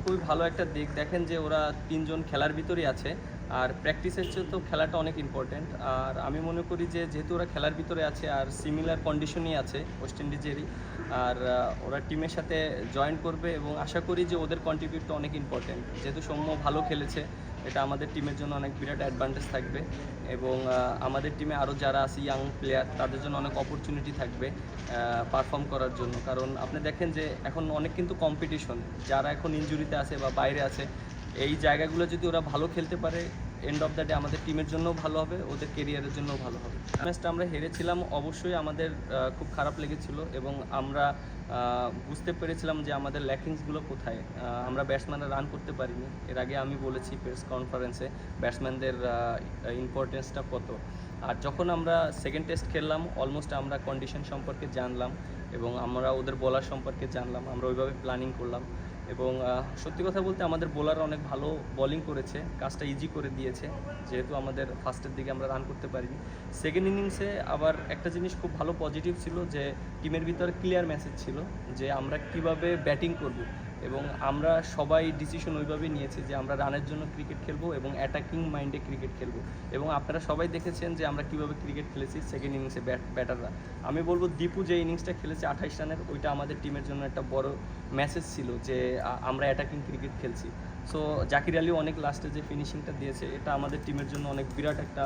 খুবই ভালো একটা দিক। দেখেন যে ওরা তিনজন খেলার ভিতরেই আছে। আর প্র্যাকটিসের চেয়ে তো খেলাটা অনেক ইম্পর্ট্যান্ট আর আমি মনে করি যে, যেহেতু ওরা খেলার ভিতরে আছে আর সিমিলার কন্ডিশনই আছে ওয়েস্ট ইন্ডিজেরই আর ওরা টিমের সাথে জয়েন করবে এবং আশা করি যে ওদের কন্ট্রিবিউটটা অনেক ইম্পর্ট্যান্ট যেহেতু সৌম্য ভালো খেলেছে, এটা আমাদের টিমের জন্য অনেক বিরাট অ্যাডভান্টেজ থাকবে এবং আমাদের টিমে আরও যারা আছে ইয়াং প্লেয়ার তাদের জন্য অনেক অপরচুনিটি থাকবে পারফর্ম করার জন্য। কারণ আপনি দেখেন যে, এখন অনেক কিন্তু কম্পিটিশন যারা এখন ইনজুরিতে আছে বা বাইরে আছে এই জায়গাগুলো যদি ওরা ভালো খেলতে পারে এন্ড অফ দ্য ডে আমাদের টিমের জন্যও ভালো হবে, ওদের কেরিয়ারের জন্যও ভালো হবে। ম্যাচটা আমরা হেরেছিলাম, অবশ্যই আমাদের খুব খারাপ লেগেছিল এবং আমরা বুঝতে পেরেছিলাম যে আমাদের ল্যাকিংসগুলো কোথায়। আমরা ব্যাটসম্যানরা রান করতে পারিনি। এর আগে আমি বলেছি প্রেস কনফারেন্সে ব্যাটসম্যানদের ইম্পর্টেন্সটা কত। আর যখন আমরা সেকেন্ড টেস্ট খেললাম অলমোস্ট আমরা কন্ডিশন সম্পর্কে জানলাম এবং আমরা ওদের বলার সম্পর্কে জানলাম, আমরা ওইভাবে প্ল্যানিং করলাম। এবং সত্যি কথা বলতে আমাদের বোলার অনেক ভালো বলিং করেছে, কাজটা ইজি করে দিয়েছে, যেহেতু আমাদের ফার্স্টের দিকে আমরা রান করতে পারিনি। সেকেন্ড ইনিংসে আবার একটা জিনিস খুব ভালো পজিটিভ ছিল যে টিমের ভিতরে ক্লিয়ার মেসেজ ছিল যে, আমরা কীভাবে ব্যাটিং করব। এবং আমরা সবাই ডিসিশন ওইভাবে নিয়েছি যে আমরা রানের জন্য ক্রিকেট খেলব এবং অ্যাটাকিং মাইন্ডে ক্রিকেট খেলব। এবং আপনারা সবাই দেখেছেন যে আমরা কীভাবে ক্রিকেট খেলেছি সেকেন্ড ইনিংসে ব্যাট ব্যাটাররা আমি বলব, দীপু যে ইনিংসটা খেলেছে আঠাইশ রানের, ওইটা আমাদের টিমের জন্য একটা বড় মেসেজ ছিল যে আমরা অ্যাটাকিং ক্রিকেট খেলছি। সো জাকির আলী অনেক লাস্টে যে ফিনিশিংটা দিয়েছে, এটা আমাদের টিমের জন্য অনেক বিরাট একটা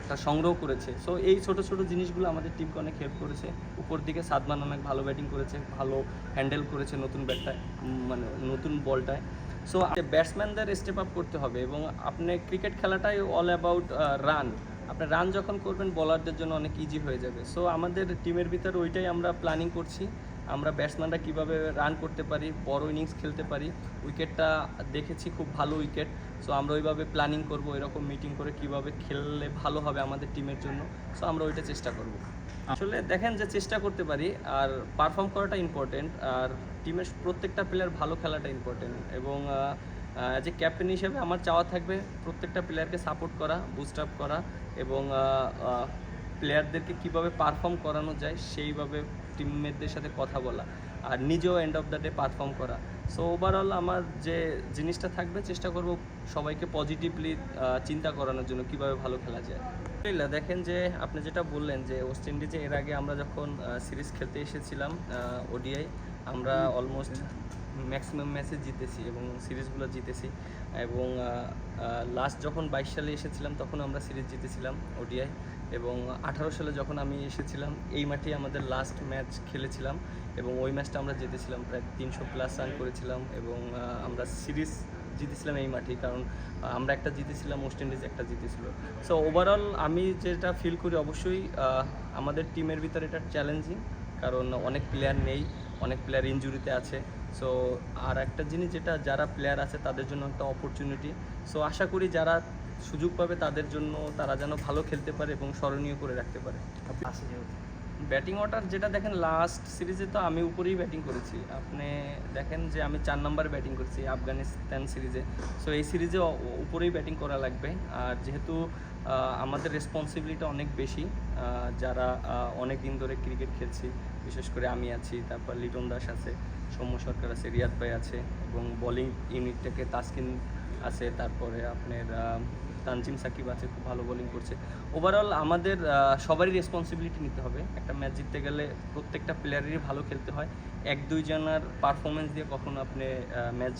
একটা সংগ্রহ করেছে। সো এই ছোট ছোট জিনিসগুলো আমাদের টিমকে অনেক হেল্প করেছে। উপর দিকে সাদমান অনেক ভালো ব্যাটিং করেছে, ভালো হ্যান্ডেল করেছে নতুন ব্যাটটায় মানে নতুন বলটায়। সো ব্যাটসম্যানদের স্টেপ আপ করতে হবে এবং আপনি ক্রিকেট খেলাটাই অল অ্যাবাউট রান আপনি রান যখন করবেন বলারদের জন্য অনেক ইজি হয়ে যাবে। সো আমাদের টিমের ভিতর ওইটাই আমরা প্ল্যানিং করছি। আমরা ব্যাটসম্যানরা কীভাবে রান করতে পারি, বড় ইনিংস খেলতে পারি উইকেটটা দেখেছি খুব ভালো উইকেট সো আমরা ওইভাবে প্ল্যানিং করব, এরকম মিটিং করে কীভাবে খেললে ভালো হবে আমাদের টিমের জন্য সো আমরা ওইটা চেষ্টা করব। আসলে দেখেন যে চেষ্টা করতে পারি, আর পারফর্ম করাটা ইম্পর্টেন্ট আর টিমের প্রত্যেকটা প্লেয়ার ভালো খেলাটা ইম্পর্টেন্ট এবং যে ক্যাপ্টেন হিসেবে আমার চাওয়া থাকবে প্রত্যেকটা প্লেয়ারকে সাপোর্ট করা বুস্ট আপ করা, এবং প্লেয়ারদেরকে কীভাবে পারফর্ম করানো যায় সেইভাবে টিমমেটদের সাথে কথা বলা আর নিজেও end of the day perform করা। সো ওভারঅল আমার যে জিনিসটা থাকবে চেষ্টা করব সবাইকে পজিটিভলি চিন্তা করানোর জন্য কীভাবে ভালো খেলা যায়। আলহামদুলিল্লাহ দেখেন যে আপনি যেটা বললেন যে ওয়েস্ট ইন্ডিজে এর আগে আমরা যখন সিরিজ খেলতে এসেছিলাম ওডিআই আমরা অলমোস্ট ম্যাক্সিমাম ম্যাচে জিতেছি এবং সিরিজগুলো জিতেছি এবং লাস্ট যখন বাইশ সালে এসেছিলাম তখন আমরা সিরিজ জিতেছিলাম ওডিআই এবং আঠারো সালে যখন আমি এসেছিলাম, এই মাঠেই আমাদের লাস্ট ম্যাচ খেলেছিলাম এবং ওই ম্যাচটা আমরা জিতেছিলাম, প্রায় তিনশো প্লাস রান করেছিলাম এবং আমরা সিরিজ জিতেছিলাম এই মাঠেই কারণ আমরা একটা জিতেছিলাম ওয়েস্ট ইন্ডিজ একটা জিতেছিল। সো ওভারঅল আমি যেটা ফিল করি অবশ্যই আমাদের টিমের ভিতরে এটা চ্যালেঞ্জিং কারণ অনেক প্লেয়ার নেই, অনেক প্লেয়ার ইনজুরিতে আছে। সো আর একটা জিনিস যেটা যারা প্লেয়ার আছে তাদের জন্য একটা অপরচুনিটি সো আশা করি যারা সুযোগ পাবে তাদের জন্য তারা যেন ভালো খেলতে পারে এবং স্মরণীয় করে রাখতে পারে। ব্যাটিং অর্ডার যেটা দেখেন লাস্ট সিরিজে তো আমি উপরেই ব্যাটিং করেছি। আপনি দেখেন যে আমি চার নাম্বার ব্যাটিং করছি আফগানিস্তান সিরিজে সো এই সিরিজে উপরেই ব্যাটিং করা লাগবে। আর যেহেতু আমাদের রেসপন্সিবিলিটি অনেক বেশি যারা অনেক দিন ধরে ক্রিকেট খেলছি, বিশেষ করে আমি আছি, তারপর লিটন দাস আছে, সৌম্য সরকার আছে, রিয়াদ ভাই আছে, এবং বোলিং ইউনিটটাকে তাসকিন আছে, তারপরে আপনার তানজিম সাকিব আছে, খুব ভালো বোলিং করছে। ওভারঅল আমাদের সবারই রেসপন্সিবিলিটি নিতে হবে। একটা ম্যাচ জিততে গেলে প্রত্যেকটা প্লেয়ারেরই ভালো খেলতে হয়। এক দুই জনের পারফরমেন্স দিয়ে কখনো আপনি ম্যাচ